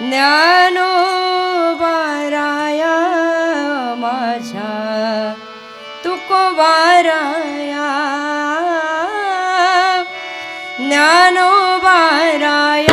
ज्ञानोबाराया माझ्या तुकोबाराया ज्ञानोबाराया